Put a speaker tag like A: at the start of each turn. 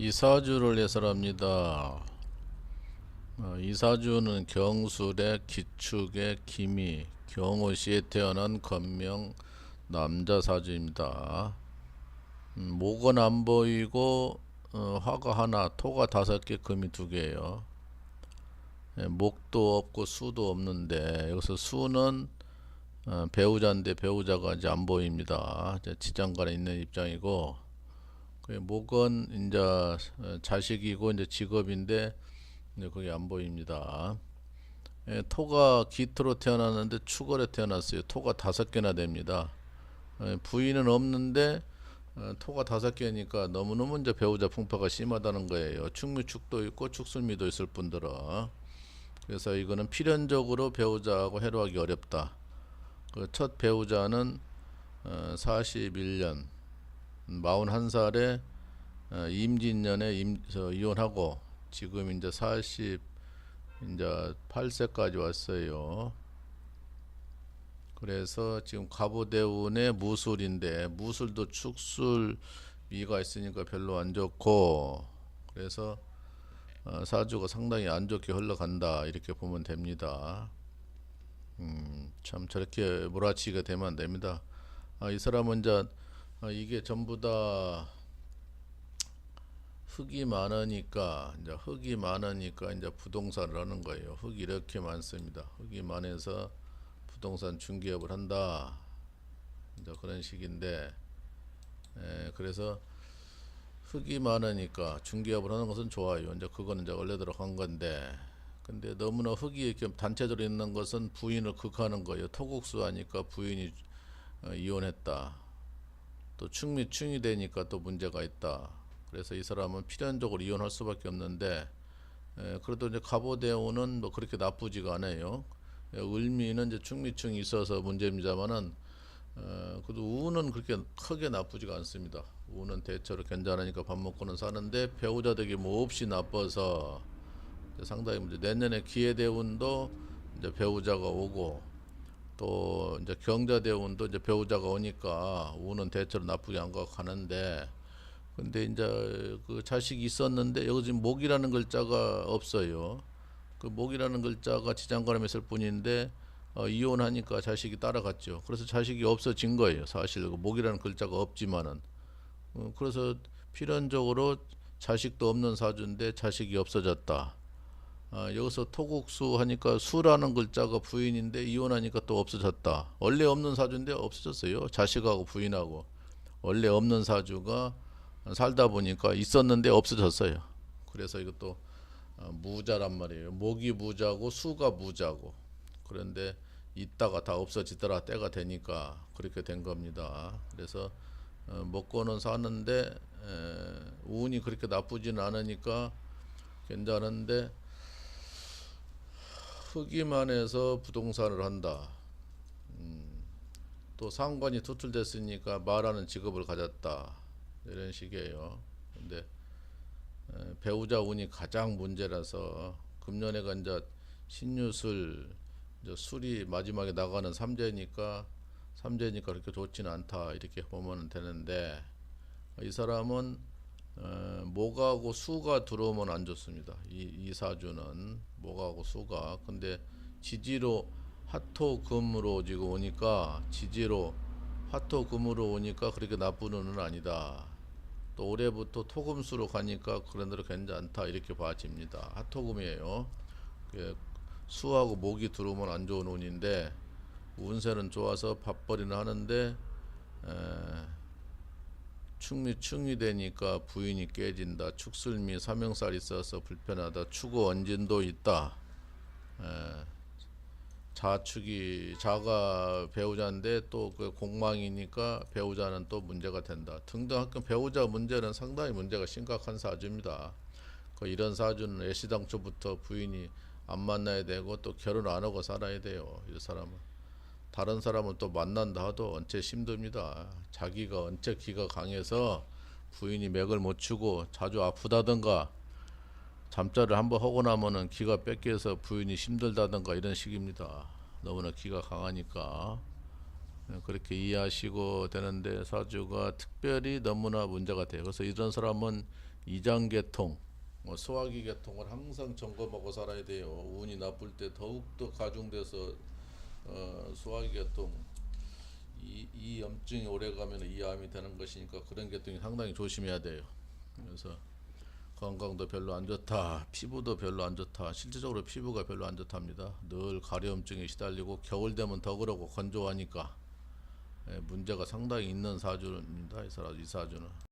A: 이사주를 해설합니다. 어, 이사주는 경술의 기축의 기미, 경호시에 태어난 건명 남자 사주입니다. 음, 목은 안 보이고 어, 화가 하나, 토가 다섯 개, 금이 두 개예요. 예, 목도 없고 수도 없는데 여기서 수는 어, 배우자인데 배우자가 이제 안 보입니다. 지장간에 있는 입장이고 그 목은 이제 어, 자식이고 이제 직업인데 이제 그게 안 보입니다. 예, 토가 기토로 태어났는데 축월에 태어났어요. 토가 다섯 개나 됩니다. 예, 부인은 없는데 어, 토가 다섯 개니까 너무너무 이제 배우자 풍파가 심하다는 거예요. 축미축도 있고 축술미도 있을 뿐더러 그래서 이거는 필연적으로 배우자하고 해로하기 어렵다. 그 첫 배우자는 어, 41년 41살에 어, 임진년에 임, 저, 이혼하고 지금 이제 40 이제 8세까지 왔어요. 그래서 지금 갑오대운의 무술인데 무술도 축술 미가 있으니까 별로 안 좋고 그래서 어, 사주가 상당히 안 좋게 흘러간다 이렇게 보면 됩니다. 음, 참 저렇게 몰아치기가 되면 안 됩니다. 아, 이 사람은 이제 아, 이게 전부 다 흙이 많으니까 이제 흙이 많으니까 이제 부동산을 하는 거예요. 흙이 이렇게 많습니다. 흙이 많아서 부동산 중개업을 한다. 이제 그런 식인데 에, 그래서 흙이 많으니까 중개업을 하는 것은 좋아요. 이제 그거는 이제 원래대로 한 건데 근데 너무나 흙이 이렇게 단체적으로 있는 것은 부인을 극하는 거예요. 토국수 하니까 부인이 어, 이혼했다. 또 충미 충이 되니까 또 문제가 있다. 그래서 이 사람은 필연적으로 이혼할 수밖에 없는데 에, 그래도 이제 갑오대운은 뭐 그렇게 나쁘지가 않아요. 에, 을미는 이제 충미충이 있어서 문제입니다만은 어, 그래도 우는 그렇게 크게 나쁘지가 않습니다. 우는 대체로 괜찮으니까 밥 먹고는 사는데 배우자 덕이 뭐 없이 나빠서 상당히 문제. 내년에 기회대운도 이제 배우자가 오고 또 이제 경자대운도 이제 배우자가 오니까 우는 대체로 나쁘게 안 가고 가는데 근데 이제 그 자식이 있었는데 여기 지금 목이라는 글자가 없어요. 그 목이라는 글자가 지장간에 있을 뿐인데 어, 이혼하니까 자식이 따라갔죠. 그래서 자식이 없어진 거예요. 사실 그 목이라는 글자가 없지만은 어, 그래서 필연적으로 자식도 없는 사주인데 자식이 없어졌다. 아, 여기서 토국수 하니까 수라는 글자가 부인인데 이혼하니까 또 없어졌다. 원래 없는 사주인데 없어졌어요. 자식하고 부인하고 원래 없는 사주가 살다 보니까 있었는데 없어졌어요. 그래서 이것도 어, 무자란 말이에요. 목이 무자고 수가 무자고 그런데 있다가 다 없어지더라 때가 되니까 그렇게 된 겁니다. 그래서 어, 먹고는 사는데 에, 운이 그렇게 나쁘진 않으니까 괜찮은데 흑이만 해서 부동산을 한다. 음, 또 상관이 투출됐으니까 말하는 직업을 가졌다. 이런 식이에요. 근데 에, 배우자 운이 가장 문제라서 금년에가 이제 신유술 이제 술이 마지막에 나가는 삼재니까 삼재니까 그렇게 좋지는 않다 이렇게 보면 되는데 이 사람은 어, 목하고 수가 들어오면 안 좋습니다. 이, 이 사주는 목하고 수가 근데 지지로 화토금으로 지금 오니까 지지로 화토금으로 오니까 그렇게 나쁜 운은 아니다. 또 올해부터 토금수로 가니까 그런 대로 괜찮다 이렇게 봐집니다. 화토금이에요. 그 수하고 목이 들어오면 안 좋은 운인데 운세는 좋아서 밥벌이는 하는데 에, 축미 충이 되니까 부인이 깨진다. 축술미 사명살 있어서 불편하다. 추구 원진도 있다. 에, 자축이 자가 배우자인데 또 그 공망이니까 배우자는 또 문제가 된다. 등등 하여튼 배우자 문제는 상당히 문제가 심각한 사주입니다. 그 이런 사주는 애시당초부터 부인이 안 만나야 되고 또 결혼 안 하고 살아야 돼요. 이 사람은 다른 사람은 또 만난다 하도 언체 힘듭니다. 자기가 언체 기가 강해서 부인이 맥을 못 추고 자주 아프다든가 잠자를 한번 하고 나면은 기가 뺏겨서 부인이 힘들다든가 이런 식입니다. 너무나 기가 강하니까 예, 그렇게 이해하시고 되는데 사주가 특별히 너무나 문제가 돼요. 그래서 이런 사람은 이장계통, 뭐 소화기 계통을 항상 점검하고 살아야 돼요. 운이 나쁠 때 더욱더 가중돼서 어, 소화기 계통 이, 이 염증이 오래 가면 이 암이 되는 것이니까 그런 계통이 상당히 조심해야 돼요. 그래서 건강도 별로 안 좋다, 피부도 별로 안 좋다. 실제적으로 피부가 별로 안 좋답니다. 늘 가려움증에 시달리고 겨울 되면 더 그러고 건조하니까 예, 문제가 상당히 있는 사주입니다. 이 사주 이 사주는.